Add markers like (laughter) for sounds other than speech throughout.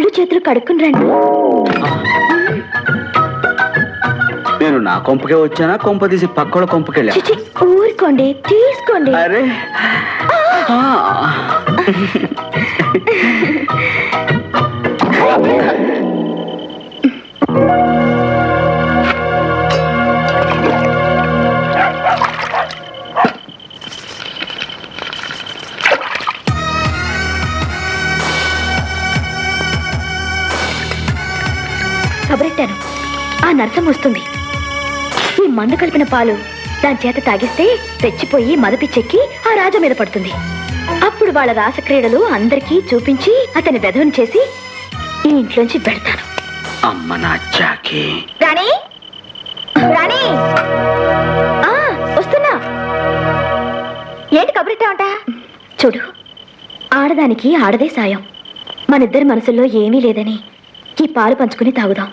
కాళ్ళు చేతులు కడుక్కుని రండి. నేను నా కొంపకే వచ్చానా? కొంప తీసి పక్కల కొంపకెళ్ళా? చిచి ఊరుకోండి తీసుకోండి. అరే. ఆ. కబరెట్టాను. ఆ నరసం వస్తుంది. ఈ మందు కలిపిన పాలు దాని చేత తాగిస్తే తెచ్చిపోయి మదపిచ్చెక్కి ఆ రాజు మీద పడుతుంది. అప్పుడు వాళ్ళ రాసక్రీడలు అందరికీ చూపించి అతని వెధవని చేసి ఈ ఇంట్లోంచి పెడతాను. అమ్మ నా చాకి రాణి? రాణి? ఆ, వస్తున్నా. ఏంటి కబురెట్టావంట? చూడు ఆడదానికి ఆడదే సాయం. మనిద్దరి మనసుల్లో ఏమీ లేదని ఈ పాలు పంచుకుని తాగుదాం.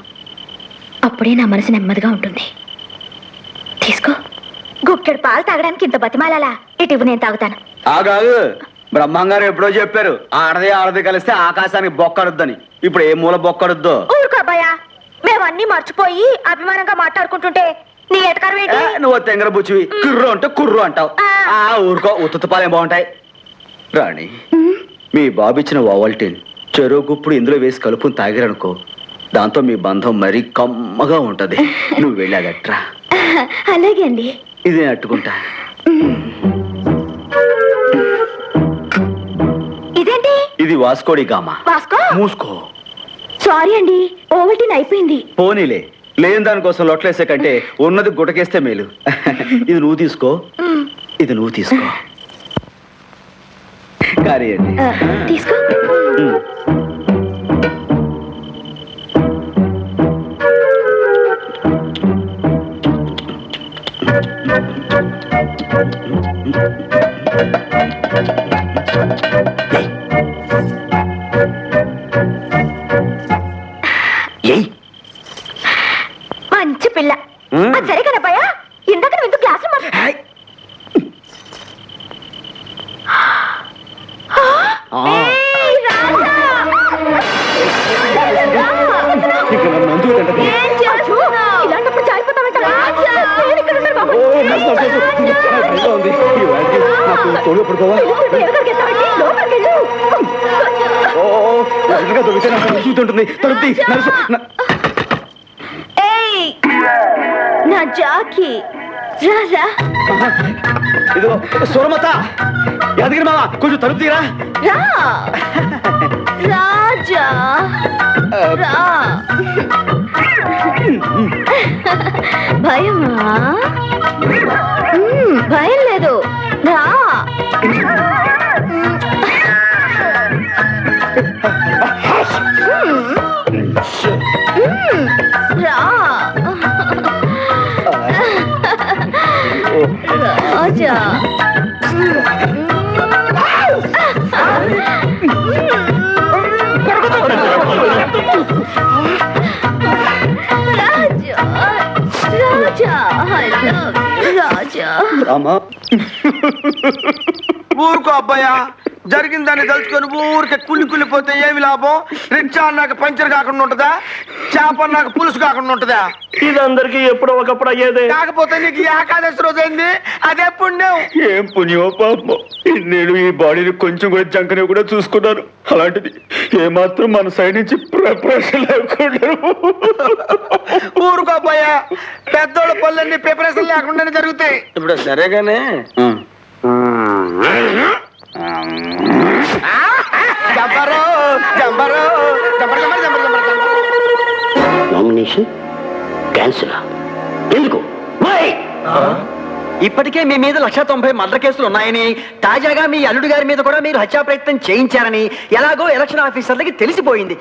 అప్పుడే నా మనసు నెమ్మదిగా ఉంటుంది. తీసుకో. గుక్కెడు పాలు తాగడానికి ఇంత బతిమాలాలా? ఇటు ఇవ్వు నేను తాగుతాను. ఆగాగు బ్రహ్మంగారు ఎప్పుడో చెప్పారు ఆడది ఆడది కలిస్తే ఆకాశానికి బొక్కడుద్దని. ఇప్పుడు ఏ మూల బొక్కడుద్దో? ఊరుకో అబ్బాయా. మేము అన్ని మర్చిపోయి అభిమానంగా మాట్లాడుకుంటుంటే నీ ఎటకారం ఏ, నువ్వు తెంగర బుచ్చివి. కుర్రు అంటే కుర్రు అంటావు. ఆ. ఆ ఊరుకో. ఉత్తుపాలేం బాగుంటాయి? రాణి మీ? బాబు ఇచ్చిన ఓవల్టీన్ చెరువు గుప్పుడు ఇందులో వేసి కలుపుని తాగిరనుకో దాంతో మీ బంధం మరీ కమ్మగా ఉంటది. నువ్వు వెళ్ళాగట్రా. అలాగే అండి. ఇదే అట్టుకుంటా. ఇదేంటి? ఇది వాస్కోడి గామా. వాస్కో? మూసుకో. సారీ అండి ఓవల్టీన్ అయిపోయింది. పోనీలే లేని దానికోసం లొట్లేసే కంటే ఉన్నది గుటకేస్తే మేలు. ఇది నువ్వు తీసుకో. ఇది నువ్వు తీసుకో. కానీ అండి తీసుకో. మంచి పిల్ల. అది సరే కనపాయా ఇందాక నువ్వు ఎందుకు క్లాస్ హాయ్. ఎదురుగా దొరికితే నాకు చూస్తుంటుంది తలుపుతి నలుసు న- ఏయ్! నా జాకి! రా రా ఆహా. ఇదిగో సూరమత యాదగిరి మామ కొంచెం తలుపు తీరా రా! రాజా! రా! భయమా? రాజా రాజా రాజా ఐ లవ్ రాజా రామా ఊరుకో అబ్బాయా జరిగిన దాన్ని తలుచుకొని ఊరికే కుళ్ళి కుళ్ళిపోతే ఏమి లాభం? రిక్షా అన్నాక పంచర్ కాకుండా ఉంటుందా? చేప అన్నాక పులుసు కాకుండా ఉంటుందా? ఇదందరికీ ఎప్పుడో ఒకప్పుడు అయ్యేదే. కాకపోతే నీకు ఏకాదశి రోజు అయింది అదే పుణ్యం. ఏం పుణ్యమో పాపం నేను ఈ బాడీని కొంచెం కూడా జంకని కూడా చూసుకున్నాను. అలాంటిది ఏమాత్రం మన సైడ్ నుంచి ప్రిపరేషన్ లేకుండా. ఊరుకో అబ్బాయా పెద్దోళ్ళ పనులన్నీ ప్రిపరేషన్ లేకుండానే జరుగుతాయి. ఇప్పుడు సరేగానే. Nomination cancel? ఎందుకు? ఇప్పటికే మీ మీద లక్ష తొంభై మర్డర్ కేసులు ఉన్నాయని తాజాగా మీ అల్లుడు గారి మీద కూడా మీరు హత్యా ప్రయత్నం చేయించారని ఎలాగో ఎలక్షన్ ఆఫీసర్లకి తెలిసిపోయింది.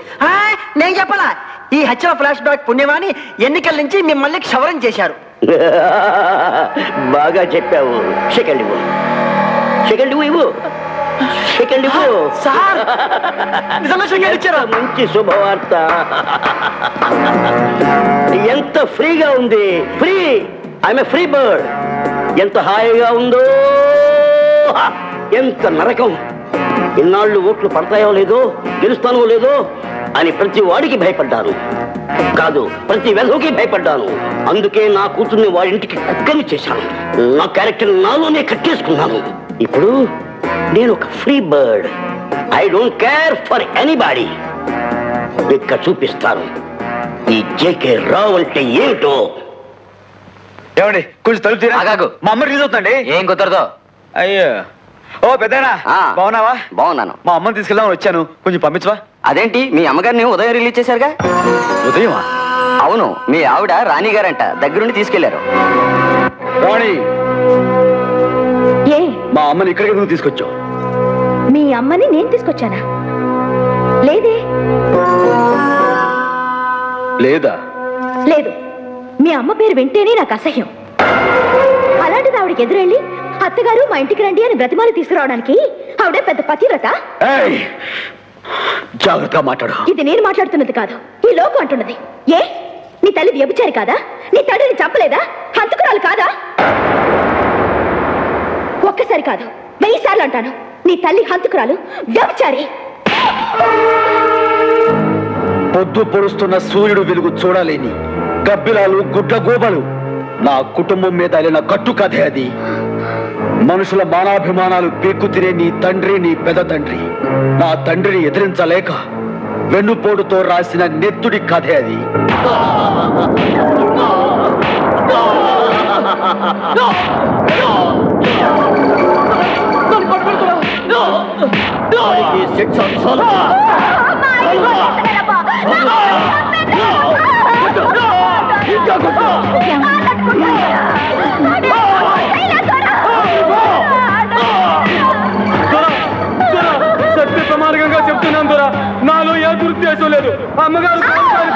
నేను చెప్పలా. ఈ హత్య ఫ్లాష్ బ్యాక్ పుణ్యమాని ఎన్నికల నుంచి మిమ్మల్ని క్షవరం చేశారు. (laughs) బాగా చెప్పావు. సెకండ్ ఇవ్వు. సెకండ్ ఇవ్వు. సెకండ్ ఇవ్వు సార్ ఇచ్చారా? మంచి శుభవార్త. ఎంత ఫ్రీగా ఉంది. ఫ్రీ ఐఎమ్ ఫ్రీ బర్డ్ ఎంత హాయిగా ఉందో. ఎంత నరకం. ఇన్నాళ్ళు ఓట్లు పడతాయో లేదో గెలుస్తానో లేదో అని ప్రతి వాడికి భయపడ్డాను. కాదు ప్రతి వెధవుకి భయపడ్డాను. అందుకే నా కూతుర్ని వాడింటికి కుక్కని చేశాను. నా క్యారెక్టర్ నాలోనే కట్టేసుకున్నాను. ఇప్పుడు నేను ఒక free bird. I don't care for anybody. ఇక్కడ చూపిస్తాను. ఈ జేకే రావు అంటే ఏమిటో? ఏమండి కొంచెం తలుపు తీరా ఆగాగు. మా అమ్మ రిలీజ్ అవుతుందండి. ఏం కుదరదు. అయ్యో. ఓ పెద్దనా ఆ. బాగున్నావా? బాగున్నాను. మా అమ్మని తీసుకెళ్దామని వచ్చాను. కొంచెం పంపించవా? అదేంటి మీ అమ్మగారిని ఉదయం రిలీజ్ చేశారుగా? ఉదయమా? అవును మీ ఆవిడ రాణి గారంట దగ్గరుండి తీసుకెళ్ళారు. అమ్మని ఇక్కడికి ఎందుకు తీసుకొచ్చావు? మీ అమ్మని నేను తీసుకొచ్చానా? లేదే. లేదా? లేదు. మీ అమ్మ పేరు వింటేనే నాకు అసహ్యం. అలాంటిది ఆవిడకి ఎదురెళ్ళి అత్తగారు మా ఇంటికి రండి అని బ్రతిమాలి తీసుకురావడానికి ఆవిడ పెద్ద పతివ్రత! జాగ్రత్తగా మాట్లాడు. ఇది నేను మాట్లాడుతున్నది కాదు ఈ లోకం అంటున్నది. ఏ? నీ తల్లి వ్యభిచారి కాదా? నీ తండ్రిని చంపలేదా? హంతకురాలు కాదా? ఒక్కసారి కాదు వెయ్యి సార్లు అంటాను నీ తల్లి హంతకురాలు వ్యభిచారి పొద్దు పొడుస్తున్న సూర్యుడు వెలుగు చూడలేని గబ్బిలాలు గుడ్ల గోబలు నా కుటుంబం మీద అలిన కట్టు కథే అది మనుషుల మానాభిమానాలు పీక్కు తినే నీ తండ్రి నీ పెద తండ్రి నా తండ్రిని ఎదిరించలేక వెన్నుపోటుతో రాసిన నెత్తుడి కథే అది వాడికి శిక్ష చాలా. సత్య ప్రమాణంగా చెప్తున్నాను దొరా నాలో ఏ దురుద్దేశం లేదు అమ్మగారు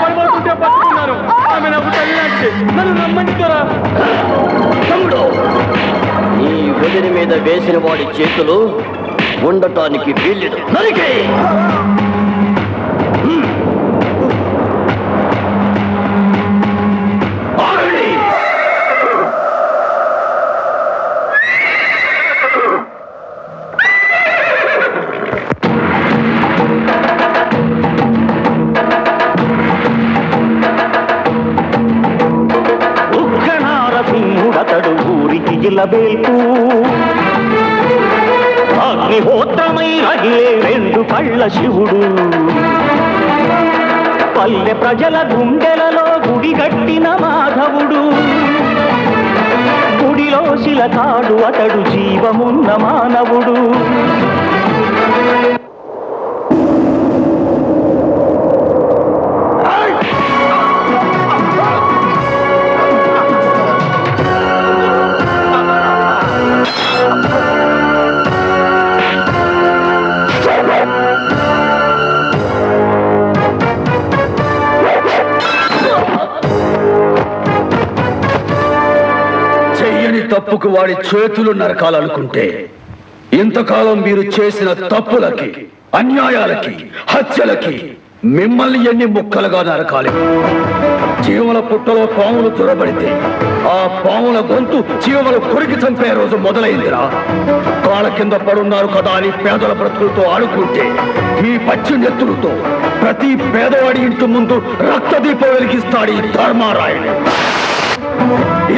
పడబడుతుంటే పట్టుకున్నాను ఆమె నాకు తల్లి నన్ను నమ్మండి దొరా ఈ మీద వేసిన వాడి చేతులు ఉండటానికి వీల్లేదు. నరికే ఉగ్రనారసింహుడతడు అగ్నిహోత్రమై రగిలే రెండు కళ్ళ శివుడు. పల్లె ప్రజల గుండెలలో గుడి కట్టిన మాధవుడు. గుడిలో శిలకాడు అతడు జీవమున్న మానవుడు. తప్పుకు వాడి చేతులు నరకాలనుకుంటే ఇంతకాలం మీరు చేసిన తప్పులకి అన్యాయాలకి హత్యలకి మిమ్మల్ని ఎన్ని ముక్కలుగా నరకాలి? చీమల పుట్టలో పాములు చొరబడితే ఆ పాముల గొంతు చీమలు కొరికి చంపే రోజు మొదలైందిరా. కాళ్ళ కింద పడున్నారు కదా అని పేదల బ్రతుకులతో ఆడుకుంటే మీ పచ్చి నెత్తులతో ప్రతి పేదవాడి ఇంటి ముందు రక్తదీపం వెలిగిస్తాడు ఈ ధర్మారాయణ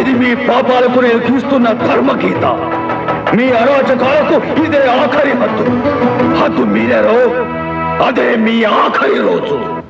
ఇది మీ పాపాలకు నేను తీస్తున్న ధర్మగీత మీ అరాచకాలకు ఇదే ఆఖరి హద్దు. హద్దు మీరారో? అదే మీ ఆఖరి రోజు.